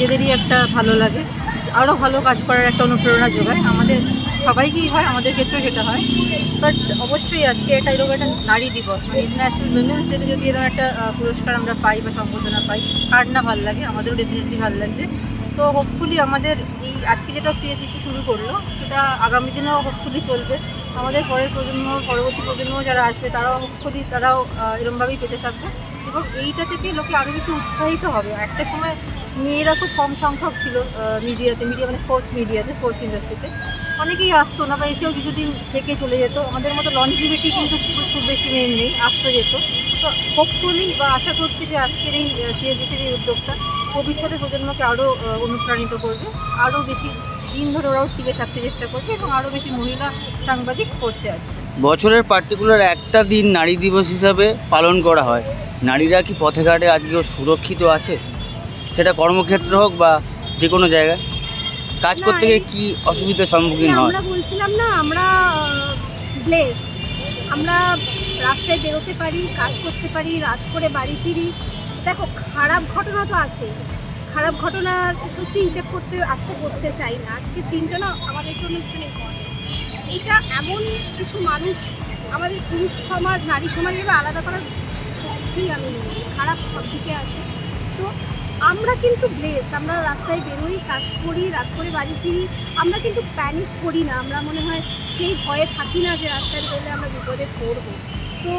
একটা ভালো লাগে। আরও ভালো কাজ করার একটা অনুপ্রেরণা যোগায়। আমাদের সবাইকেই হয়, আমাদের ক্ষেত্রেও সেটা হয়। বাট অবশ্যই আজকে এটা এরকম একটা নারী দিবস মানে ইন্টারন্যাশনাল উইমেন্স ডেতে যদি এরকম একটা পুরস্কার আমরা পাই বা সম্বোধনা পাই, কার না ভালো লাগে? আমাদেরও ডেফিনেটলি ভালো লাগছে। তো হোপফুলি আমাদের এই আজকে যেটা সিএসিসি শুরু করল, সেটা আগামী দিনেও হোপফুলি চলবে। আমাদের পরের প্রজন্ম, পরবর্তী প্রজন্ম যারা আসবে, তারাও হোপফুলি তারাও এরমভাবেই পেতে থাকবে। এবং এইটা থেকে লোকে আরও বেশি উৎসাহিত হবে। একটা সময় মেয়েরা খুব কম সংখ্যক ছিল মিডিয়াতে মিডিয়া মানে স্পোর্টস মিডিয়াতে স্পোর্টস ইন্ডাস্ট্রিতে অনেকেই আসতো না বা এসেও কিছুদিন থেকে চলে যেত। আমাদের মতো লঞ্জিভিটি কিন্তু খুব বেশি মেন নেই, আসতো যেত। তো হোপফুলি বা আশা করছি যে আজকের এই সিএসডিসির এই উদ্যোগটা ভবিষ্যতে প্রজন্মকে আরও অনুপ্রাণিত করবে। আরও বেশি দিন ধরে ওরাও টিকে থাকতে চেষ্টা করবে এবং আরও বেশি মহিলা সাংবাদিক স্পোর্টসে আসবে। বছরের পার্টিকুলার একটা দিন নারী দিবস হিসাবে পালন করা হয়। নারীরা কি পথে ঘাটে আজকেও সুরক্ষিত আছে? সেটা কর্মক্ষেত্র হোক বা যে কোনো জায়গায়। কাজ করতে গিয়ে কী অসুবিধার সম্মুখীন হয়? আমরা বলছিলাম না আমরা ব্লেসড আমরা রাস্তায় বেরোতে পারি কাজ করতে পারি রাত করে বাড়ি ফিরি। দেখো খারাপ ঘটনা তো আছে। খারাপ ঘটনা সত্যি হিসেব করতে আজকে বসতে চাই না। আজকে দিনটা না আমাদের জন্য ভীষণ ইম্পর্টেন্ট এটা এমন কিছু মানুষ আমাদের পুরুষ সমাজ নারী সমাজ এভাবে আলাদা করার পক্ষেই আমি খারাপ সব দিকে আছে। তো আমরা কিন্তু ব্লেসড আমরা রাস্তায় বেরোই কাজ করি রাত করে বাড়ি ফিরি আমরা কিন্তু প্যানিক করি না আমরা মনে হয় সেই ভয়ে থাকি না যে রাস্তায় বেরোলে আমরা বিপদে পড়ব। তো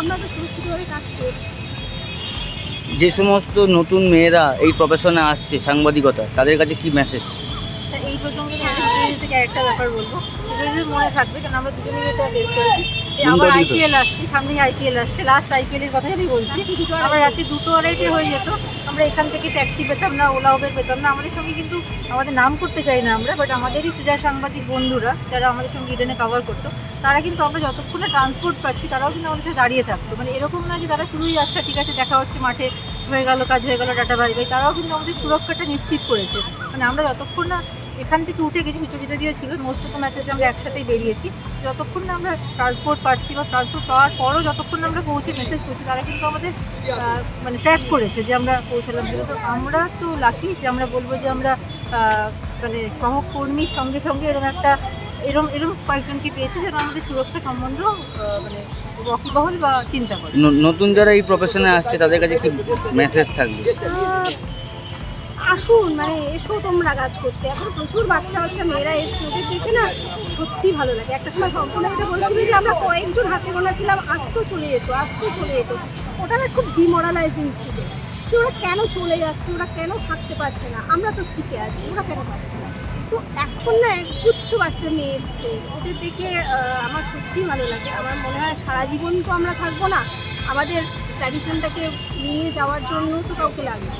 আমরা তো সুরক্ষিতভাবে কাজ করছি। যে সমস্ত নতুন মেয়েরা এই প্রফেশনে আসছে সাংবাদিকতা তাদের কাছে কি মেসেজ এই প্রসঙ্গে আমি থেকে একটা ব্যাপার বলব। যদি মনে থাকবে কারণ আমরা দুজনে এটা ফেস করেছি। আবার আইপিএল আসছে সামনেই আইপিএল আসছে। লাস্ট আইপিএল এর কথাই আমি বলছি। আমরা রাতে দুটো আড়াইটে হয়ে যেত। আমরা এখান থেকে ট্যাক্সি পেতাম না ওলা উবের পেতাম না। আমাদের সঙ্গে কিন্তু আমাদের নাম করতে চাই না আমরা বাট আমাদেরই ক্রীড়া সাংবাদিক বন্ধুরা যারা আমাদের সঙ্গে ইডেনে কভার করতো তারা কিন্তু আমরা যতক্ষণ না ট্রান্সপোর্ট পাচ্ছি তারাও কিন্তু আমাদের সাথে দাঁড়িয়ে থাকতো। মানে এরকম না যে তারা শুধুই আচ্ছা ঠিক আছে দেখা হচ্ছে মাঠে হয়ে গেল কাজ হয়ে গেল টাটা বাই বাই তারাও কিন্তু আমাদের সুরক্ষাটা নিশ্চিত করেছে। মানে আমরা যতক্ষণ না এখান থেকে উঠে গেছি সুচরিতা দিয়েও ছিল। মোস্ট অফ দ্য ম্যাচেস আমরা একসাথেই বেরিয়েছি। যতক্ষণ না আমরা ট্রান্সপোর্ট পাচ্ছি বা ট্রান্সপোর্ট পাওয়ার পরও যতক্ষণ না আমরা পৌঁছে মেসেজ করছি তারা কিন্তু আমাদের মানে ট্র্যাক করেছে যে আমরা পৌঁছালাম। তো আমরা তো লাকি যে আমরা বলব যে আমরা মানে সহকর্মীর সঙ্গে সঙ্গে এরকম একটা এরম এরম কয়েকজনকে পেয়েছে যারা আমাদের সুরক্ষা সম্বন্ধ মানে ওয়াকিবহল বা চিন্তা করে। নতুন যারা এই প্রফেশনে আসছে তাদের কাছে কি মেসেজ থাকবে? আসুন মানে এসো তোমরা কাজ করতে। এখন প্রচুর বাচ্চা বাচ্চা মেয়েরা এসছে, ওদের দেখে না সত্যি ভালো লাগে। একটা সময় সম্পূর্ণ এটা বলছিল যে আমরা কয়েকজন হাতে গোনা ছিলাম আসতো চলে যেত আসতো চলে যেত। ওটা না খুব ডিমোরালাইজিং ছিল যে ওরা কেন চলে যাচ্ছে, ওরা কেন থাকতে পারছে না? আমরা তো টিকে আছি, ওরা কেন পাচ্ছে না? তো এখন না একগুচ্ছ বাচ্চা মেয়ে এসছে। ওদের দেখে আমার সত্যি ভালো লাগে। আমার মনে হয় সারা জীবন তো আমরা থাকব না। আমাদের ট্র্যাডিশনটাকে নিয়ে যাওয়ার জন্য তো কাউকে লাগবে।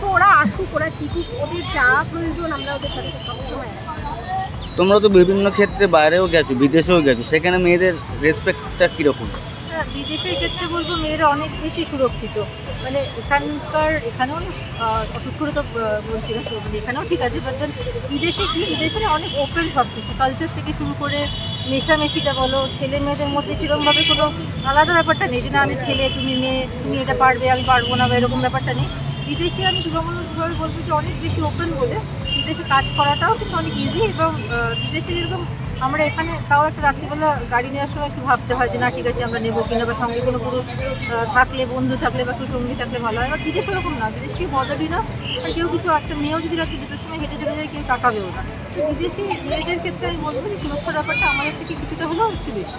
তো ওরা আসুক, ওরা টিকুক, ওদের যা প্রয়োজন আমরা ওদের সাথে সবসময় আছি। তোমরা তো বিভিন্ন ক্ষেত্রে বাইরেও গেছো, বিদেশেও গেছো, সেখানে মেয়েদের রেসপেক্টটা কীরকম? বিদেশের ক্ষেত্রে বলব মেয়েরা অনেক বেশি সুরক্ষিত। মানে এখানকার এখানেও অসুখ তো আহ, বলছি না মানে এখানেও ঠিক আছে বাট বিদেশে কি বিদেশে অনেক ওপেন সব কিছু কালচার থেকে শুরু করে মেশামেশিটা বলো ছেলে মেয়েদের মধ্যে সেরকমভাবে কোনো আলাদা ব্যাপারটা নেই যে না আমি ছেলে তুমি মেয়ে তুমি এটা পারবে আমি পারব না বা এরকম ব্যাপারটা নেই। বিদেশে আমি তুলনামূলকভাবে বলব যে অনেক বেশি ওপেন বলে বিদেশে কাজ করাটাও কিন্তু অনেক ইজি এবং বিদেশে যেরকম আমরা এখানে তাও একটা রাত্রিবেলা গাড়ি নেওয়ার সময় একটু ভাবতে হয় যে না, ঠিক আছে, আমরা নেব কিনা, বা সঙ্গে কোনো পুরুষ থাকলে, বন্ধু থাকলে, বা একটু সঙ্গী থাকলে ভালো হয়। এবার বিদেশ ওরকম না, বিদেশ কেউ বদলই না, আর কেউ কিছু, একটা মেয়েও যদি রাত্রি দুটোর সময় হেঁটে চলে যায়, কেউ তাকাবেও না। তো বিদেশি মেয়েদের ক্ষেত্রে আমি বলব যে সুরক্ষার ব্যাপারটা আমাদের থেকে কিছুটা হলেও একটু বেশি।